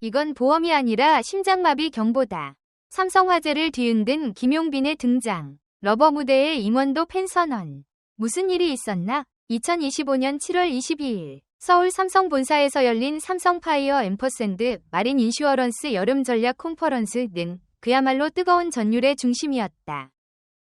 이건 보험이 아니라 심장마비 경보다. 삼성화재를 뒤흔든 김용빈의 등장. 러버 무대에 임원도 팬 선언. 무슨 일이 있었나? 2025년 7월 22일 서울 삼성 본사에서 열린 삼성 파이어 앰퍼샌드 마린 인슈어런스 여름 전략 콘퍼런스 등 그야말로 뜨거운 전율의 중심이었다.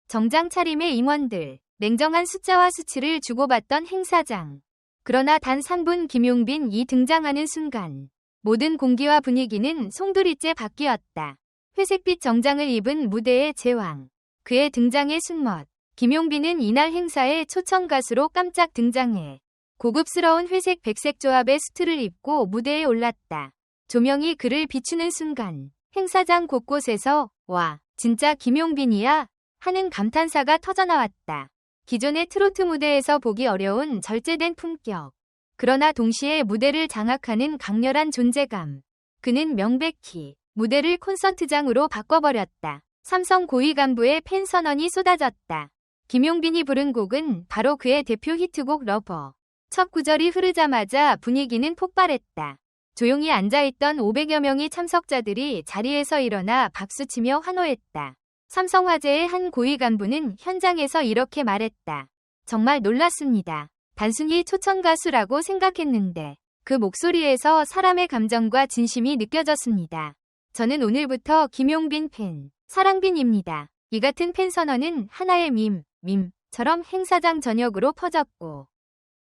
정장 차림의 임원들, 냉정한 숫자와 수치를 주고받던 행사장. 그러나 단 3분 김용빈 이 등장하는 순간 모든 공기와 분위기는 송두리째 바뀌었다. 회색빛 정장을 입은 무대의 제왕. 그의 등장의 순멋. 김용빈은 이날 행사에 초청 가수로 깜짝 등장해 고급스러운 회색 백색 조합의 수트를 입고 무대에 올랐다. 조명이 그를 비추는 순간 행사장 곳곳에서 와 진짜 김용빈이야 하는 감탄사가 터져나왔다. 기존의 트로트 무대에서 보기 어려운 절제된 품격. 그러나 동시에 무대를 장악하는 강렬한 존재감. 그는 명백히 무대를 콘서트장으로 바꿔버렸다. 삼성 고위 간부의 팬 선언이 쏟아졌다. 김용빈이 부른 곡은 바로 그의 대표 히트곡 러버. 첫 구절이 흐르자마자 분위기는 폭발했다. 조용히 앉아있던 500여 명의 참석자들이 자리에서 일어나 박수치며 환호했다. 삼성화재의 한 고위 간부는 현장에서 이렇게 말했다. 정말 놀랐습니다. 단순히 초청 가수라고 생각했는데 그 목소리에서 사람의 감정과 진심이 느껴졌습니다. 저는 오늘부터 김용빈 팬, 사랑빈입니다. 이 같은 팬 선언은 하나의 밈, 밈처럼 행사장 전역으로 퍼졌고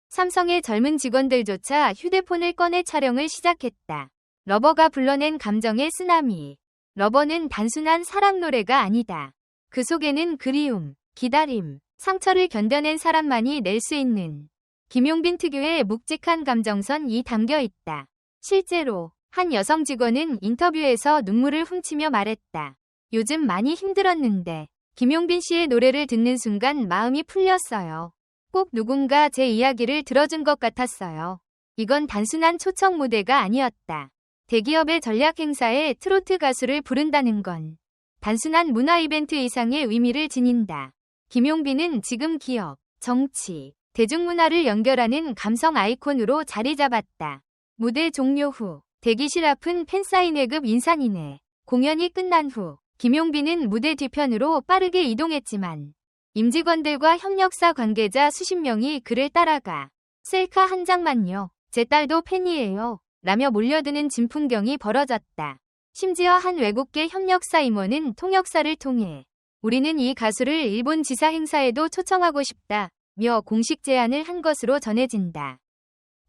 삼성의 젊은 직원들조차 휴대폰을 꺼내 촬영을 시작했다. 러버가 불러낸 감정의 쓰나미. 러버는 단순한 사랑 노래가 아니다. 그 속에는 그리움, 기다림, 상처를 견뎌낸 사람만이 낼 수 있는 김용빈 특유의 묵직한 감정선이 담겨 있다. 실제로 한 여성 직원은 인터뷰에서 눈물을 훔치며 말했다. 요즘 많이 힘들었는데 김용빈 씨의 노래를 듣는 순간 마음이 풀렸어요. 꼭 누군가 제 이야기를 들어준 것 같았어요. 이건 단순한 초청 무대가 아니었다. 대기업의 전략 행사에 트로트 가수를 부른다는 건 단순한 문화 이벤트 이상의 의미를 지닌다. 김용빈은 지금 기업, 정치, 대중문화를 연결하는 감성 아이콘으로 자리 잡았다. 무대 종료 후 대기실 앞은 팬사인회급 인산이네. 공연이 끝난 후 김용빈은 무대 뒤편으로 빠르게 이동했지만 임직원들과 협력사 관계자 수십 명이 그를 따라가 셀카 한 장만요. 제 딸도 팬이에요. 라며 몰려드는 진풍경이 벌어졌다. 심지어 한 외국계 협력사 임원은 통역사를 통해 우리는 이 가수를 일본 지사 행사에도 초청하고 싶다. 며 공식 제안을 한 것으로 전해진다.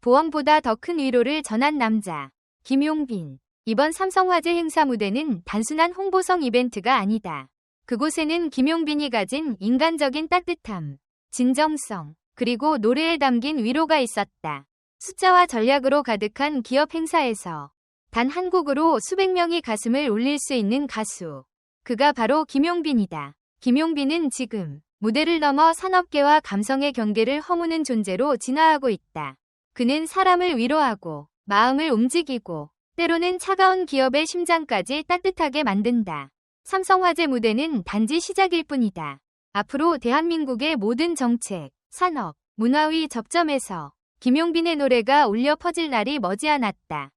보험보다 더 큰 위로를 전한 남자. 김용빈. 이번 삼성화재 행사 무대는 단순한 홍보성 이벤트가 아니다. 그곳에는 김용빈이 가진 인간적인 따뜻함, 진정성, 그리고 노래에 담긴 위로가 있었다. 숫자와 전략으로 가득한 기업 행사에서 단 한 곡으로 수백 명이 가슴을 울릴 수 있는 가수. 그가 바로 김용빈이다. 김용빈은 지금 무대를 넘어 산업계와 감성의 경계를 허무는 존재로 진화하고 있다. 그는 사람을 위로하고 마음을 움직이고 때로는 차가운 기업의 심장까지 따뜻하게 만든다. 삼성화재 무대는 단지 시작일 뿐이다. 앞으로 대한민국의 모든 정책, 산업, 문화위 접점에서 김용빈의 노래가 울려 퍼질 날이 머지않았다.